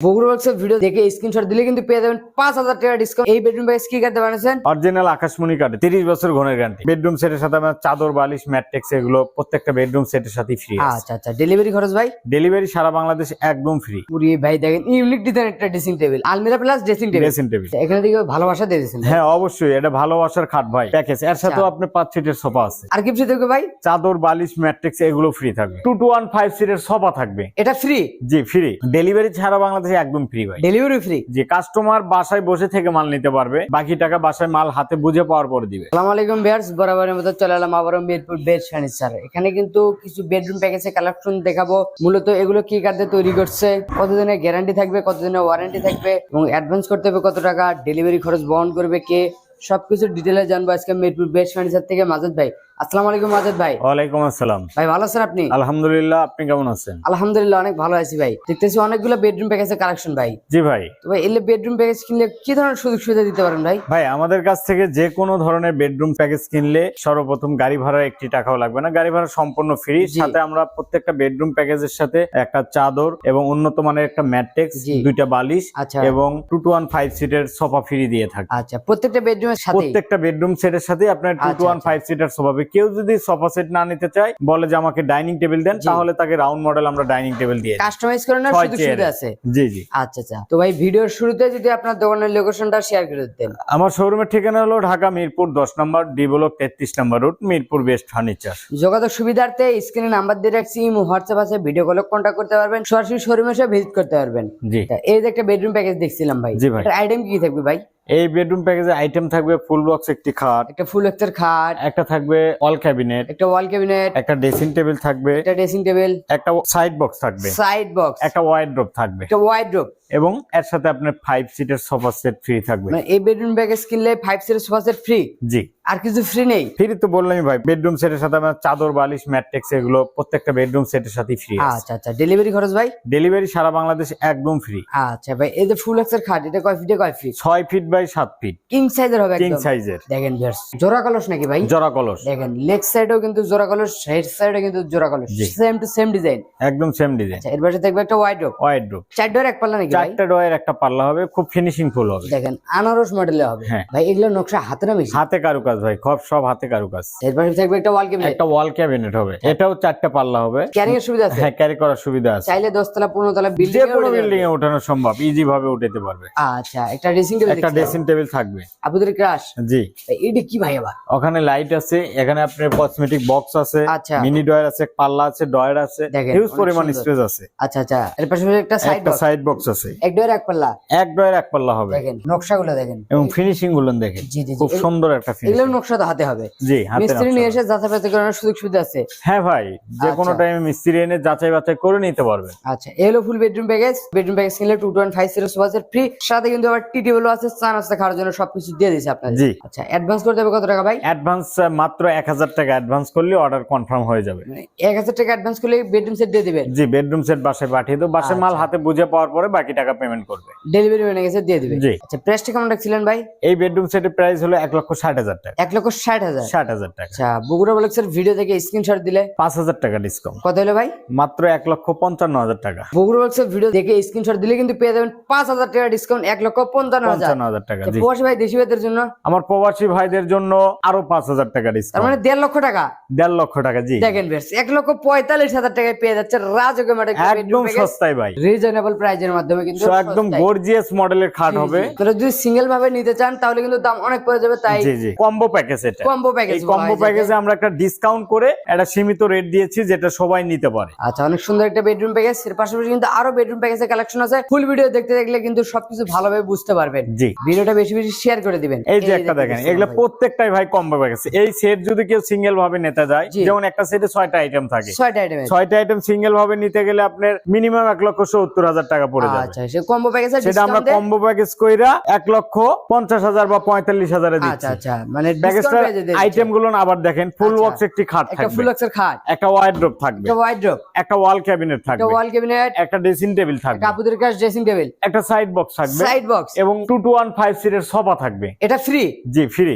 বগুড়া বক্সের ভিডিও দেখে স্ক্রিনশট দিলে কিন্তু পেয়ে যাবেন পাঁচ হাজার টাকা ডিসকাউন্ট এই বেডরুম প্যাকেজ কি কাটতে বানিয়েছেন অরিজিনাল আকাশমণি কাঠে তিরিশ বছর ঘনের গ্যারান্টি বেডরুম সেটের সাথে চাদর বালিশ ম্যাট্রিক্স এগুলো প্রত্যেকটা বেডরুম সেটের সাথে ফ্রি আচ্ছা আচ্ছা। ডেলিভারি খরচ ভাই? ডেলিভারি সারা বাংলাদেশ একদম ফ্রি পুরি ভাই দেখেন ইউনিক ডিজাইন একটা ড্রেসিং টেবিল আলমিরা plus dressing table dressing table এখানে থেকে ভালোবাসা দিয়েছেন হ্যাঁ অবশ্যই। এটা ভালোবাসার খাট ভাই। প্যাকেজ এর সাথেও আচ্ছা। পাঁচ সিটের সোফা আছে। আর কি ফ্রি থাকবে ভাই? চাদর বালিশ ম্যাট্রিক্স এগুলো ফ্রি থাকবে। টু টু ওয়ান ফাইভ সিটের সোফা থাকবে। এটা ফ্রি জি ফ্রি ডেলিভারি ছাড়া বাংলাদেশে একদম ফ্রি ভাই। ডেলিভারি ফ্রি যে কাস্টমার বাসায় বসে থেকে মাল নিতে পারবে বাকি টাকা বাসায় মাল হাতে বুঝে পাওয়ার পরে দিবে। আসসালামু আলাইকুম ভিউয়ার্স বরাবরের মতো চলে এলাম আবারও মিরপুর বেড ফার্নিচার এখানে কিন্তু কিছু বেডরুম প্যাকেজে কালেকশন দেখাবো। মূলত এগুলো কি কার্ডে তৈরি করছে কতদিনের গ্যারান্টি থাকবে কতদিনের ওয়ারেন্টি থাকবে এবং অ্যাডভান্স করতে হবে কত টাকা ডেলিভারি খরচ বহন করবে কে সবকিছু ডিটেলে জানব আজকে মিরপুর বেড ফার্নিচার থেকে। মাজেদ ভাই আসসালামু আলাইকুম মাজেদ ভাই। ওয়ালাইকুম আসসালাম। ভাই ভালো আছেন আপনি? আলহামদুলিল্লাহ আপনি কেমন আছেন? আলহামদুলিল্লাহ অনেক ভালো আছি ভাই। দেখতেছি অনেকগুলো বেডরুম প্যাকেজের কালেকশন ভাই। জি ভাই। তো ভাই এলে বেডরুম প্যাকেজ কিনলে কি ধরনের সুযোগ সুবিধা দিতে পারেন ভাই? ভাই আমাদের কাছ থেকে যে কোনো ধরনের বেডরুম প্যাকেজ কিনলে সর্বপ্রথম গাড়ি ভাড়া একটি টাকাও লাগবে না। গাড়ি ভাড়া সম্পূর্ণ ফ্রি। সাথে আমরা প্রত্যেকটা বেডরুম প্যাকেজের সাথে একটা চাদর এবং উন্নত মানের একটা ম্যাট্রিক্স। দুইটা বালিশ আচ্ছা। এবং টু টু ওয়ান ফাইভ সিটের সোফা ফ্রি দিয়ে থাকি। আচ্ছা প্রত্যেকটা বেডরুমের সাথে? প্রত্যেকটা বেডরুম সেটের সাথে আপনার two two one. Five seater sofa কেউ যদি সোফা সেট না নিতে চায় বলে যে আমাকে ডাইনিং টেবিল দেন তাহলে তাকে রাউন্ড মডেল আমরা ডাইনিং টেবিল দিয়ে কাস্টমাইজ করে ছয় সুযোগ সুবিধা আছে? জি জি। আচ্ছা আচ্ছা। তো ভাই ভিডিওর শুরুতে যদি আপনার দোকানের লোকেশনটা শেয়ার করে দিতেন। আমার শোরুমের ঠিকানা হলো ঢাকা মিরপুর দশ নম্বর ডি ব্লক তেত্রিশ number road Mirpur best furniture যোগাযোগ সুবিধার্থে স্ক্রিনে নাম্বার দিয়ে রাখছি ইমো হোয়াটসঅ্যাপ আছে ভিডিও কলে কন্ট্যাক্ট করতে পারবেন সরাসরি শোরুমে এসে ভিজিট করতে পারবেন। জি। এই যে একটা বেডরুম প্যাকেজ দেখছিলাম ভাই। জি ভাই। আইটেম কি থাকবে ভাই? এই বেডরুম প্যাকেজে আইটেম থাকবে ফুল বক্স একটি খাট একটা ফুল এক্সের খাট একটা থাকবে অল ক্যাবিনেট একটা ওয়াল ক্যাবিনেট একটা ড্রেসিং টেবিল থাকবে একটা ড্রেসিং টেবিল একটা সাইড বক্স থাকবে সাইড বক্স একটা ওয়াইড ড্রপ থাকবে একটা ওয়াইড রোপ এবং এর সাথে আপনার ফাইভ সিটের সোফা সেট ফ্রি থাকবে। মানে এই বেডরুম প্যাকেজ কিনলে ফাইভ সিটের সোফা সেট ফ্রি জি। আর কিছু ফ্রি নেই? ফ্রি তো বললামই ভাই বেডরুম সেটের সাথে আপনার চাদর বালিশ ম্যাট্রিক্স এগুলো প্রত্যেকটা বেডরুম সেটের সাথে ফ্রি আচ্ছা আচ্ছা। ডেলিভারি খরচ ভাই? ডেলিভারি সারা বাংলাদেশ একদম ফ্রি আচ্ছা ভাই এই যে ফুল এক্সের খাট এটা কয় ফিটে কয় ফিট ছয় ফিট বাই সাত ফিট কিং সাইজের হবে কিং সাইজের দেখেন জোড়া কলস নাকি ভাই? জরা কলস। দেখেন লেগ সাইডেও কিন্তু জোড়া কলস হেড সাইডেও কিন্তু জোড়া কলস। সেম টু সেম ডিজাইন একদম সেম ডিজাইন আচ্ছা এর পাশে থাকবে একটা ওয়াইড রোপ ওয়াইড ড্রপ চার ডোর এক পাল্লা নাকি ভাই? চারটা ডয়ের একটা পাল্লা হবে খুব ফিনিশিং ফুল হবে। দেখেন আনারস মডেলে হবে। হ্যাঁ। ভাই এগুলো নকশা হাতে না মেশিন? হাতে কারুকাজ ভাই সব সব হাতে কারুকাজ। এর পাশে থাকবে একটা ওয়াল ক্যাবিনেট একটা ওয়াল ক্যাবিনেট হবে। এটাও চারটা পাল্লা হবে। ক্যারিং এর সুবিধা আছে? হ্যাঁ ক্যারি করার সুবিধা আছে। চাইলে দশতলা পনেরো তলা যে বিল্ডিং বিল্ডিং এ ওঠানো সম্ভব ইজি ভাবে উঠাতে পারবে। আচ্ছা একটা ড্রেসিং টেবিল একটা ড্রেসিং টেবিল থাকবে। আপুদের ক্রাশ জি। এটা কি ভাই আবার? ওখানে লাইট আছে এখানে আপনার কসমেটিক বক্স আছে আচ্ছা। মিনি ডয়ার আছে পাল্লা আছে ডয়ার আছে হিউজ পরিমাণ স্পেস আছে। আচ্ছা আচ্ছা এর পাশে একটা সাইড একটা সাইড বক্স আছে। এক ডোর এক পাল্লা? এক ডয়ার এক পাল্লা হবে। দেখেন নকশাগুলো দেখেন। এবং ফিনিশিংগুলো দেখেন। জি জি খুব সুন্দর একটা এগুলো নকশা তো হাতে হবে। জি হাতে মিস্ত্রি নিয়ে এসে যাচাই বাছাই করানোর সুযোগ সুবিধা আছে। হ্যাঁ ভাই যে কোনো আচ্ছা। টাইমে মিস্ত্রি এনে যাচাই বাছাই করে নিতে পারবে আচ্ছা এই হলো full bedroom package bedroom package কিনলে টু টোয়েন্টি ফাইভ জিরো সোফাসের ফ্রি সাথে কিন্তু আবার টি টেবিল আছে চা নাস্তা খাওয়ার জন্য সবকিছু দিয়ে দিচ্ছে আপনার জি। আচ্ছা অ্যাডভান্স করতে হবে কত টাকা ভাই? অ্যাডভান্স মাত্র এক হাজার টাকা অ্যাডভান্স করলে অর্ডার কনফার্ম হয়ে যাবে। মানে এক হাজার টাকা অ্যাডভান্স করলে বেডরুম সেট দিয়ে দিবেন? জি বেডরুম সেট বাসায় পাঠিয়ে দেবো। বাসায় মাল আচ্ছা। হাতে বুঝে পাওয়ার পরে বাকি টাকা পেমেন্ট করবে। ডেলিভারি গেছে দিয়ে দিবেন? জি। আচ্ছা প্রাইসটা কেমন রাখছিলেন ভাই? এই বেডরুম সেটের প্রাইস হলো এক লক্ষ ষাট হাজার টাকা। এক লক্ষ ষাট হাজার? ষাট হাজার টাকা। আচ্ছা বগুড়া ভিডিও থেকে স্ক্রিনশট দিলে? পাঁচ হাজার টাকা ডিসকাউন্ট কত হলো ভাই? মাত্র এক লক্ষ পঞ্চান্ন হাজার টাকা। বগুড়া ভিডিও দেখে স্ক্রিনশট দিলে কিন্তু পেয়ে যাবেন পাঁচ হাজার টাকা ডিসকাউন্ট এক লক্ষ পঞ্চান্ন হাজার হাজার টাকা প্রবাসী ভাই দেশি ভাইদের জন্য? আমার প্রবাসী ভাইদের জন্য আরও পাঁচ হাজার টাকা ডিসকাউন্ট মানে দেড় লক্ষ টাকা? দেড় লক্ষ টাকা জি। দেখেন বেশ এক লক্ষ পঁয়তাল্লিশ হাজার টাকায় পেয়ে যাচ্ছে রাজকে একদম সস্তায় ভাই। রিজনেবল প্রাইজের মাধ্যমে কিন্তু একদম গর্জিয়াস মডেলের খাট হবে। তোরা যদি সিঙ্গেল ভাবে নিতে চান তাহলে কিন্তু দাম অনেক পড়ে যাবে তাই জি জি। কম্বো প্যাকেজ এটা। কম্বো প্যাকেজ কম্বো প্যাকেজে আমরা একটা ডিসকাউন্ট করে একটা সীমিত রেট দিয়েছি যেটা সবাই নিতে পারে। আচ্ছা অনেক সুন্দর একটা বেডরুম প্যাকেজ এর পাশাপাশি কিন্তু আরও বেডরুম প্যাকেজের কালেকশন আছে। ফুল ভিডিও দেখতে দেখলে কিন্তু সবকিছু ভালোভাবে বুঝতে পারবেন। জি। ভিডিওটা বেশি বেশি শেয়ার করে দিবেন। এই যে একটা দেখেন এগুলো প্রত্যেকটাই ভাই কম কম্বো প্যাকেজ এই সেট যদি কেউ সিঙ্গেল ভাবে নিতে যায় যেমন একটা সেটে ছয়টা আইটেম থাকে। ছয়টা আইটেম ছয়টা আইটেম সিঙ্গেল ভাবে নিতে গেলে আপনার মিনিমাম এক লক্ষ সত্তর হাজার টাকা পড়ে যাবে। আচ্ছা সে কম্বো প্যাকেজের সেটা আমরা কম্বো প্যাকেজ কইরা এক লক্ষ পঞ্চাশ হাজার বা পঁয়তাল্লিশ হাজারে আচ্ছা দিচ্ছি। আচ্ছা মানে প্যাকেজটার আইটেমগুলো আবার দেখেন ফুল আচ্ছা। বক্স একটি খাট একটা থাকবে। ফুল বক্সের খাট। একটা ওয়াইড্রোপ থাকবে। একটা ওয়াইড্রপ একটা ওয়াল ক্যাবিনেট থাকবে। একটা ওয়াল ক্যাবিনেট একটা ড্রেসিং টেবিল থাকবে। একটা আপুদের কাছে ড্রেসিং টেবিল একটা সাইড বক্স থাকবে। সাইড বক্স এবং টু টু ওয়ান ফাইভ সিটের সোফা থাকবে। এটা ফ্রি জি ফ্রি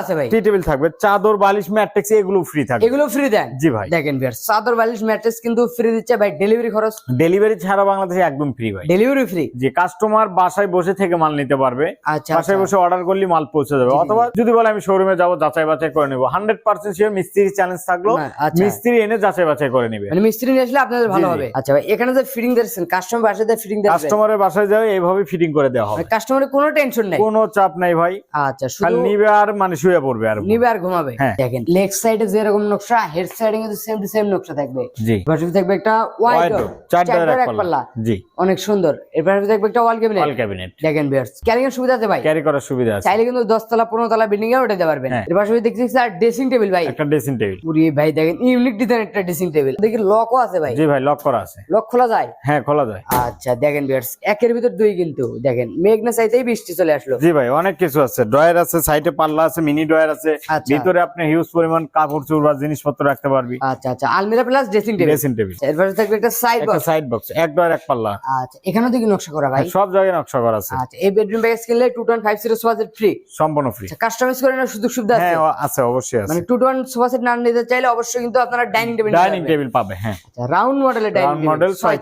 আছে ভাই। টি টেবিল থাকবে। চাদর বালিশ ম্যাট্রিক্স এগুলো ফ্রি থাকবে। এগুলো ফ্রি দেন? জি ভাই। দেখেন ভিউয়ার্স চাদর বালিশ ম্যাট্রেস কিন্তু ফ্রি দিচ্ছে ভাই। ডেলিভারি খরচ? ডেলিভারি ছাড়া বাংলাদেশে একদম ফ্রি ভাই। ডেলিভারি ফ্রি যে কাস্টমার বাসায় বসে থেকে মাল নিতে পারবে। আচ্ছা বাসায় আচ্ছা। বসে অর্ডার করলে মাল পৌঁছে যাবে। অথবা যদি বলে আমি শোরুমে যাব যাচাই বাছাই করে নেব। হান্ড্রেড পার্সেন্ট শিওর মিস্ত্রি চ্যালেঞ্জ থাকল না, আচ্ছা। মিস্ত্রি এনে যাচাই বাছাই করে নিবে। মানে মিস্ত্রি নিয়ে আসলে আপনাদের ভালো। হবে। আচ্ছা ভাই এখানে যে ফিটিং দিচ্ছেন কাস্টমার বাসায় ফিটিং কাস্টমারের বাসায় যাবে এইভাবে ফিটিং করে দেওয়া হবে। কাস্টমারের কোনো টেনশন নাই। কোনো চাপ নাই ভাই। আচ্ছা শুধু নিবে আর মানে শুয়ে পড়বে আর নিবে আর ঘুমাবে। হ্যাঁ। দেখেন লেগ সাইডে যেরকম নকশা হেড সাইডে কিন্তু সেম টু সেম নকশা থাকবে। জি। থাকবে একটা ওয়াইড চার ডোর এক পাল্লা। জি। অনেক সুন্দর। এর থাকবে একটা ওয়াল ক্যাবিনেট অল ক্যাবিনেট দেখেন বিয়ার্স ক্যারিং এর সুবিধা আছে ভাই? ক্যারি করার সুবিধা আছে। চাইলে কিন্তু দশ তলা পনেরো তলা বিল্ডিং এ উঠাতে পারবেন। এর পাশাপাশি দেখছি আর ড্রেসিং টেবিল ভাই। একটা ড্রেসিং টেবিল পুরি ভাই দেখেন ইউনিক ডিজাইন একটা ড্রেসিং টেবিল দেখি লকও আছে ভাই। জি ভাই লক করা আছে। লক খোলা যায়? হ্যাঁ খোলা যায়। আচ্ছা দেখেন বিয়ার্স একের ভিতর দুই কিন্তু। দেখেন মেঘনা চাইতেই বৃষ্টি চলে আসলো। জি ভাই অনেক কিছু আছে। ড্রয়ার আছে সাইডে পাল্লা আছে মিনি ড্রয়ার আছে। আচ্ছা। ভিতরে আপনি হিউজ পরিমাণ কাপড় চোপড় বা জিনিসপত্র রাখতে পারবি। আচ্ছা আচ্ছা। আলমিরা প্লাস ড্রেসিং টেবিল ড্রেসিং টেবিলের পাশে থাকবে একটা সাইড বক্স সাইড বক্স এক ড্রয়ার এক পাল্লা। আচ্ছা এখানেও দেখি নকশা করা ভাই। সব জায়গায় নকশা করা আছে। আচ্ছা এই বেডরুম কিনলে সোফা সেট ফ্রি সম্পূর্ণ ফ্রি আচ্ছা কাস্টমাইজ করে নেওয়ার সুযোগ সুবিধা আছে? হ্যাঁ আছে অবশ্যই আছে। মানে সোফা সেট না নিতে চাইলে অবশ্যই কিন্তু আপনারা ডাইনিং টেবিল ডাইনিং টেবিল পাবে হ্যাঁ। রাউন্ড মডেলের ডাইনিং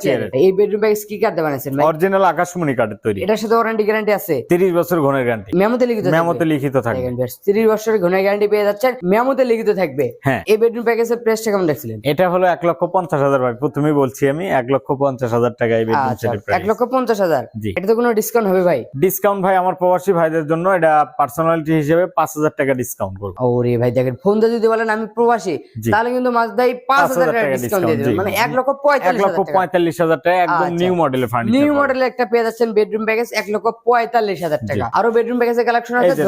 চেয়ারের। এই বেডরুম প্যাকেজ কি কাটতে বানাইছেন ভাই? অরিজিনাল আকাশমণি কাঠের তৈরি। এটার সাথে ওয়ারেন্টি গ্যারান্টি আছে? তিরিশ বছর ঘনের গ্যারান্টি মেমোতে লিখিত মেমোতে লিখিত থাকবে। দেখেন বেশ 30 বছরের ঘন গ্যারান্টি পেয়ে যাচ্ছেন মেমোতে লিখিত থাকবে। হ্যাঁ। এই বেডরুম প্যাকেজের প্রাইসটা কেমন রাখছিলেন এটা হলো এক লক্ষ পঞ্চাশ হাজার ভাই প্রথমেই বলছি আমি এক লক্ষ পঞ্চাশ হাজার টাকা এই বেডরুম সেটের এক লক্ষ পঞ্চাশ হাজার। জি। এটা তো কোনো ডিসকাউন্ট হবে ভাই। ডিসকাউন্ট ভাই আমার প্রবাসী ভাইদের জন্য এটা পার্সোনালিটি হিসেবে পাঁচ হাজার টাকা ডিসকাউন্ট করব। ওরে ভাই দেখেন ফোন দিয়ে যদি বলেন আমি প্রবাসী তাহলে কিন্তু মাসদাই পাঁচ হাজার টাকা টাকা ডিসকাউন্ট দিয়ে দেবেন। মানে এক লক্ষ এক পঁয়তাল্লিশ লক্ষ হাজার টাকা। পঁয়তাল্লিশ হাজার টাকা একদম। নিউ মডেলের ফার্নিচার নিউ মডেলের একটা পেয়ে যাচ্ছেন বেডরুম প্যাকেজ এক লক্ষ পঁয়তাল্লিশ হাজার টাকা। আরও বেডরুম প্যাকেজের কালেকশন আছে যে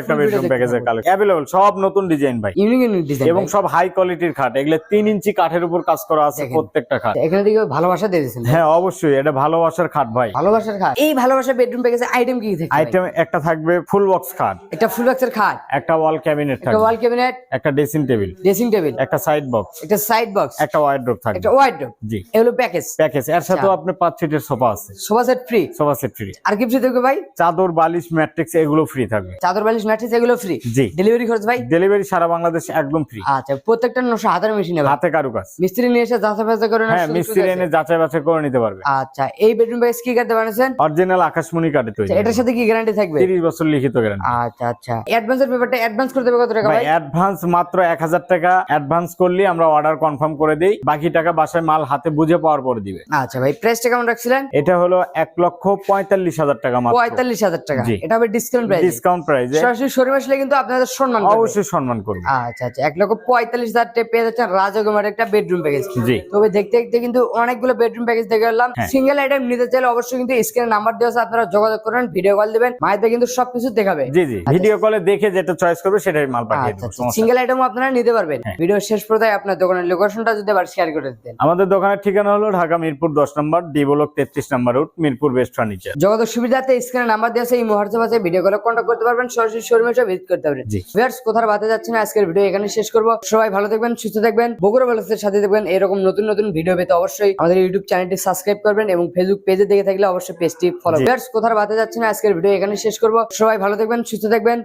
একটা বেডরুম প্যাকেজের কালেকশন অ্যাভেলেবল সব নতুন ডিজাইন ভাই। ইউনিক ইউনিক ডিজাইন এবং সব হাই কোয়ালিটির খাট। এগুলো তিন ইঞ্চি কাঠের উপর কাজ করা আছে প্রত্যেকটা খাট। এখানে দিকে ভালোবাসা দিয়ে দিয়েছেন হ্যাঁ অবশ্যই এটা ভালোবাসার খাট ভাই। ভালোবাসার খাট? এই ভালোবাসা বেডরুম প্যাকেজের আইটেম কি থাকে আইটেম একটা থাকবে ফুল বক্স খাট। একটা ফুল বক্সের খাট? একটা ওয়াল ক্যাবিনেট একটা ওয়াল ক্যাবিনেট একটা ড্রেসিং টেবিল ড্রেসিং টেবিল একটা সাইড বক্স একটা সাইড বক্স একটা ওয়াইড্রোপ থাকবে। একটা ওয়াইড্রোব জি। এগুলো প্যাকেজ প্যাকেজ এর সাথেও আপনি পাঁচ সিটের সোফা আছে। Sofa set free sofa set free আর কি ফ্রি থাকবে ভাই? চাদর বালিশ ম্যাট্রিক্স এগুলো ফ্রি থাকবে। চাদর বালিশ ম্যাট্রেস এগুলো ফ্রি জি। ডেলিভারি খরচ ভাই? ডেলিভারি সারা বাংলাদেশ একদম ফ্রি আচ্ছা প্রত্যেকটা নশো হাতের মেশিন হাতে কারুকাজ। মিস্ত্রি নিয়ে এসে যাচাই বাছাই করে হ্যাঁ মিস্ত্রি এনে যাচাই বাছাই করে নিতে পারবে। আচ্ছা এই বেডরুম প্যাকেজ কি কাটতে বানিয়েছেন অরিজিনাল আকাশমণি কাঠের তৈরি। আচ্ছা, এটার সাথে কি গ্যারান্টি থাকবে? তিরিশ বছর লিখিত গ্যারান্টি আচ্ছা আচ্ছা। অ্যাডভান্সের ব্যাপারটা অ্যাডভান্স করতে হবে কত টাকা ভাই অ্যাডভান্স মাত্র এক হাজার টাকা। অ্যাডভান্স করলে আমরা অর্ডার কনফার্ম করে দিই। বাকি টাকা বাসায় মাল হাতে বুঝে পাওয়ার পরে দিবে। আচ্ছা ভাই প্রাইসটা কেমন রাখছিলেন? এটা হলো এক লক্ষ পঁয়তাল্লিশ হাজার টাকা মাত্র। পঁয়তাল্লিশ হাজার টাকা। এটা হবে ডিসকাউন্ট প্রাইস ডিসকাউন্ট প্রাইসে সরাসরি শোরুম আসলে কিন্তু আপনাদের সম্মান অবশ্যই সম্মান করব। আচ্ছা আচ্ছা। এক লক্ষ পঁয়তাল্লিশ হাজার টাকা পেয়ে যাচ্ছেন রাজকুমার একটা বেডরুম প্যাকেজ জি। তবে দেখতে দেখতে কিন্তু অনেকগুলো বেডরুম প্যাকেজ দেখে হ্যাঁ। সিঙ্গেল আইটেম নিতে চাইলে অবশ্যই কিন্তু স্ক্রিনে নাম্বার দেওয়া আছে আপনারা যোগাযোগ করেন ভিডিও কল দিবেন। কিন্তু সবকিছু দেখাবে। জি জি। ভিডিও কলে দেখে যেটা চয়েস করবে সেটাই মাল পাঠিয়ে আচ্ছা দেবো। সিঙ্গেল আইটেম আপনারা নিতে পারবেন। হ্যাঁ। ভিডিও শেষ পর্যায়ে আপনার দোকানের লোকেশনটা যদি আবার শেয়ার করে দিতেন। আমাদের দোকানের ঠিকানা হলো ঢাকা মিরপুর দশ নম্বর ডি ব্লক তেত্রিশ number route Mirpur best furniture যোগাযোগ সুবিধাতে স্ক্রিনে নাম্বার দেওয়া আছে এই মুহূর্তে আছে ভিডিও কলে কন্ট্যাক্ট করতে পারবেন। সরাসরি শোরুমে এসে ভিজিট করতে পারবেন। ভিউয়ার্স কোথাও বাতে যাচ্ছে না। আজকের ভিডিও এখানে শেষ করব। সবাই ভালো থাকবেন সুস্থ থাকবেন। বগুড়া ব্লগসের সাথে থাকবেন এরকম নতুন নতুন ভিডিও পেতে অবশ্যই আমাদের ইউটিউব চ্যানেলটি সাবস্ক্রাইব করবেন এবং ফেসবুক পেজে দেখে থাকলে অবশ্যই পেজটি ফলো। ভিউয়ার্স কোথাও বাতে যাচ্ছে না। আজকের ভিডিও এখানে শেষ করব। সবাই ভালো থাকবেন সুস্থ থাকবেন।